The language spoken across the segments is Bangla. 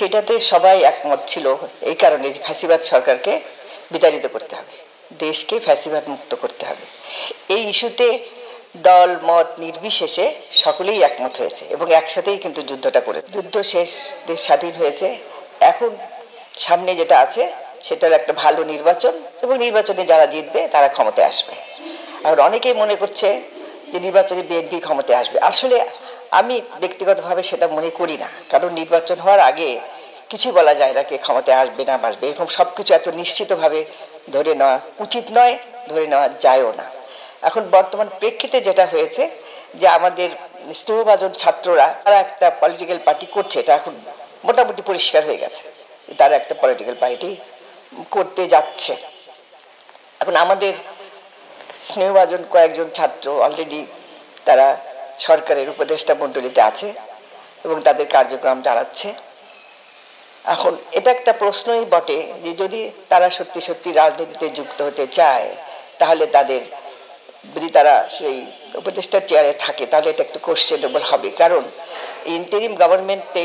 সেটাতে সবাই একমত ছিল এই কারণে যে ফ্যাসিবাদ সরকারকে বিতাড়িত করতে হবে, দেশকে ফ্যাসিবাদ মুক্ত করতে হবে। এই ইস্যুতে দল, মত নির্বিশেষে সকলেই একমত হয়েছে এবং একসাথেই কিন্তু যুদ্ধটা করে, যুদ্ধ শেষ, দেশ স্বাধীন হয়েছে। এখন সামনে যেটা আছে সেটার একটা ভালো নির্বাচন এবং নির্বাচনে যারা জিতবে তারা ক্ষমতায় আসবে। আর অনেকেই মনে করছে যে নির্বাচনে বিএনপি ক্ষমতায় আসবে। আসলে আমি ব্যক্তিগতভাবে সেটা মনে করি না, কারণ নির্বাচন হওয়ার আগে কিছু বলা যায় না কে ক্ষমতায় আসবে না আসবে এরকম সব কিছু এত নিশ্চিতভাবে ধরে নেওয়া উচিত নয়, ধরে নেওয়া যায়ও না। এখন বর্তমান প্রেক্ষিতে যেটা হয়েছে যে আমাদের স্নেহভাজন ছাত্ররা, তারা একটা পলিটিক্যাল পার্টি করছে, এটা এখন মোটামুটি পরিষ্কার হয়ে গেছে। তারা একটা পলিটিক্যাল পার্টি করতে যাচ্ছে। এখন আমাদের স্নেহভাজন কয়েকজন ছাত্র অলরেডি তারা সরকারের উপদেষ্টা মণ্ডলীতে আছে এবং তাদের কার্যক্রম চালাচ্ছে। এখন এটা একটা প্রশ্নই বটে যে যদি তারা সত্যি সত্যি রাজনীতিতে যুক্ত হতে চায়, তাহলে তাদের, যদি তারা সেই উপদেষ্টার চেয়ারে থাকে, তাহলে এটা একটু কোশ্চেনেবল হবে। কারণ ইন্টারিম গভর্নমেন্টে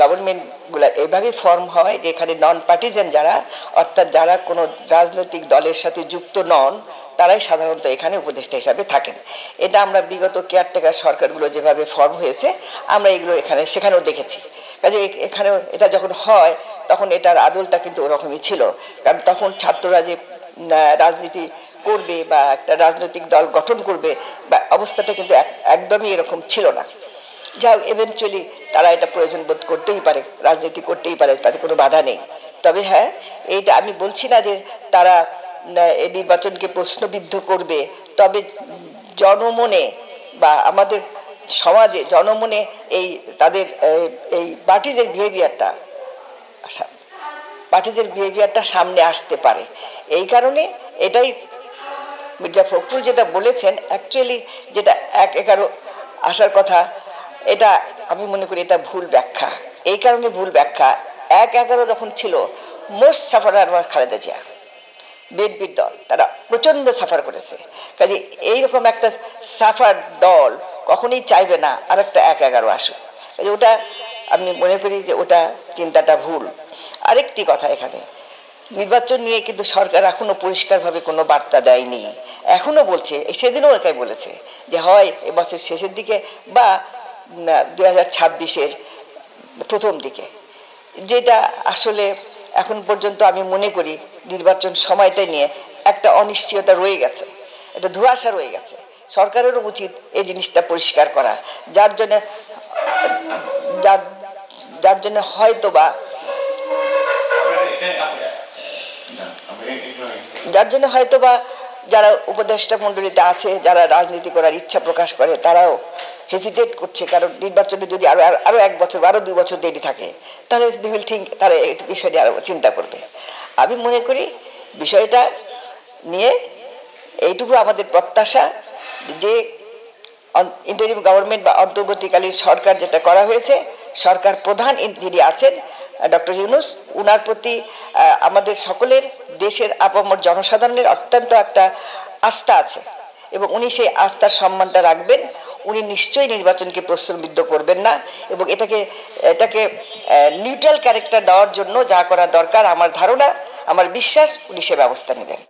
গভর্নমেন্টগুলো এভাবে ফর্ম হয় যে এখানে নন পার্টিজান যারা, অর্থাৎ যারা কোনো রাজনৈতিক দলের সাথে যুক্ত নন, তারাই সাধারণত এখানে উপদেষ্টা হিসাবে থাকেন। এটা আমরা বিগত কেয়ারটেকার সরকারগুলো যেভাবে ফর্ম হয়েছে, আমরা এগুলো এখানে, সেখানেও দেখেছি। কাজে এ- এখানেও এটা যখন হয়, তখন এটার আদলটা কিন্তু ওরকমই ছিল। কারণ তখন ছাত্ররা যে রাজনীতি করবে বা একটা রাজনৈতিক দল গঠন করবে, বা অবস্থাটা কিন্তু এক- একদমই এরকম ছিল না। যা এভেনচুয়ালি তারা এটা প্রয়োজন বোধ করতেই পারে, রাজনীতি করতেই পারে, তাতে কোনো বাধা নেই। তবে হ্যাঁ এইটা আমি বলছি না যে তারা নির্বাচনকে প্রশ্নবিদ্ধ করবে, তবে জনমনে বা আমাদের সমাজে, জনমনে এই তাদের, এই- পার্টিজের বিহেভিয়ারটা পার্টিজের বিহেভিয়ারটা সামনে আসতে পারে। এই কারণে এটাই মির্জা ফখরুল যেটা বলেছেন অ্যাকচুয়ালি যেটা এক এগারো আসার কথা, এটা আমি মনে করি এটা ভুল ব্যাখ্যা। এই কারণে ভুল ব্যাখ্যা। এক এগারো যখন ছিল, মোস্ট আমার খালেদা জিয়া, বিএনপির দল, তারা প্রচণ্ড সাফার করেছে। কাজে এইরকম একটা সাফার দল কখনোই চাইবে না আর একটা এক এগারো কাজে ওটা আমি মনে করি যে ওটা চিন্তাটা ভুল। আরেকটি কথা এখানে, নির্বাচন নিয়ে কিন্তু সরকার এখনও পরিষ্কারভাবে কোনো বার্তা দেয়নি। এখনও বলছে সেদিনও একাই বলেছে যে হয় এবছর শেষের দিকে বা দু হাজার ছাব্বিশের প্রথম দিকে। যেটা আসলে এখন পর্যন্ত আমি মনে করি নির্বাচন সময়টা নিয়ে একটা অনিশ্চয়তা রয়ে গেছে। একটা ধোঁয়াশা রয়ে গেছে। সরকারেরও উচিত এই জিনিসটা পরিষ্কার করা। যার জন্য, যার যার জন্য হয়তো বা যার জন্য হয়তো বা যারা উপদেষ্টা মণ্ডলীতে আছে, যারা রাজনীতি করার ইচ্ছা প্রকাশ করে, তারাও হেজিটেট করছে। কারণ নির্বাচনে যদি আরও আরও এক বছর আরও দুই বছর দেরি থাকে, তাহলে দি উইল থিঙ্ক তারা এই বিষয়টি আরও চিন্তা করবে। আমি মনে করি বিষয়টা নিয়ে এইটুকু আমাদের প্রত্যাশা। যে ইন্টারিম গভর্নমেন্ট বা অন্তর্বর্তীকালীন সরকার যেটা করা হয়েছে, সরকার প্রধান যিনি আছেন ডক্টর ইউনুস, উনার প্রতি আমাদের সকলের, দেশের আপামর জনসাধারণের অত্যন্ত একটা আস্থা আছে। এবং উনি সেই আস্থার সম্মানটা রাখবেন। উনি নিশ্চয়ই নির্বাচনকে প্রশ্নবিদ্ধ করবেন না এবং এটাকে এটাকে নিউট্রাল ক্যারেক্টার দেওয়ার জন্য যা করা দরকার, আমার ধারণা, আমার বিশ্বাস, উনি সে ব্যবস্থা নেবেন।